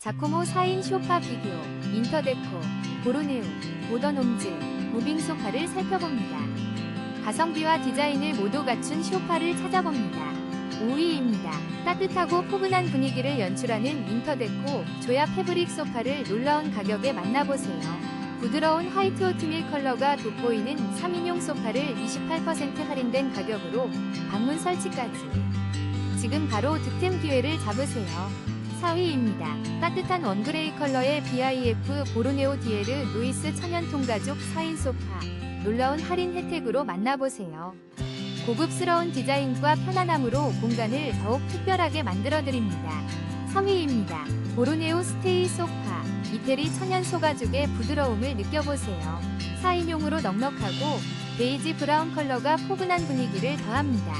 자코모 4인 쇼파 비교, 인터데코, 보로네오, 모던 홈즈, 무빙 소파를 살펴봅니다. 가성비와 디자인을 모두 갖춘 쇼파를 찾아봅니다. 5위입니다. 따뜻하고 포근한 분위기를 연출하는 인터데코 조야 패브릭 소파를 놀라운 가격에 만나보세요. 부드러운 화이트 오트밀 컬러가 돋보이는 3인용 소파를 28% 할인된 가격으로 방문 설치까지. 지금 바로 득템 기회를 잡으세요. 4위입니다. 따뜻한 원그레이 컬러의 BIF 보르네오 디에르 루이스 천연 통 가죽 4인 소파. 놀라운 할인 혜택으로 만나보세요. 고급스러운 디자인과 편안함으로 공간을 더욱 특별하게 만들어드립니다. 3위입니다. 보르네오 스테이 소파. 이태리 천연 소가죽의 부드러움을 느껴보세요. 4인용으로 넉넉하고 베이지 브라운 컬러가 포근한 분위기를 더합니다.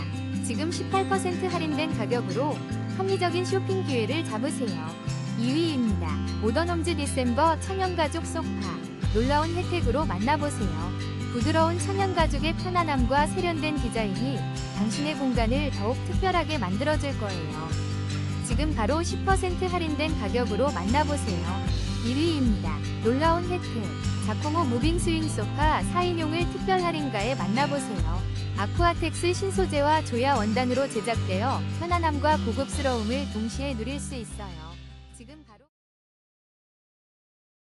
지금 18% 할인된 가격으로 합리적인 쇼핑 기회를 잡으세요. 2위입니다. 모던홈즈 디셈버 천연가죽 소파. 놀라운 혜택으로 만나보세요. 부드러운 천연가죽의 편안함과 세련된 디자인이 당신의 공간을 더욱 특별하게 만들어줄 거예요. 지금 바로 10% 할인된 가격으로 만나보세요. 1위입니다. 놀라운 혜택. 자코모 무빙 스윙 소파 4인용을 특별 할인가에 만나보세요. 아쿠아텍스 신소재와 조야 원단으로 제작되어 편안함과 고급스러움을 동시에 누릴 수 있어요. 지금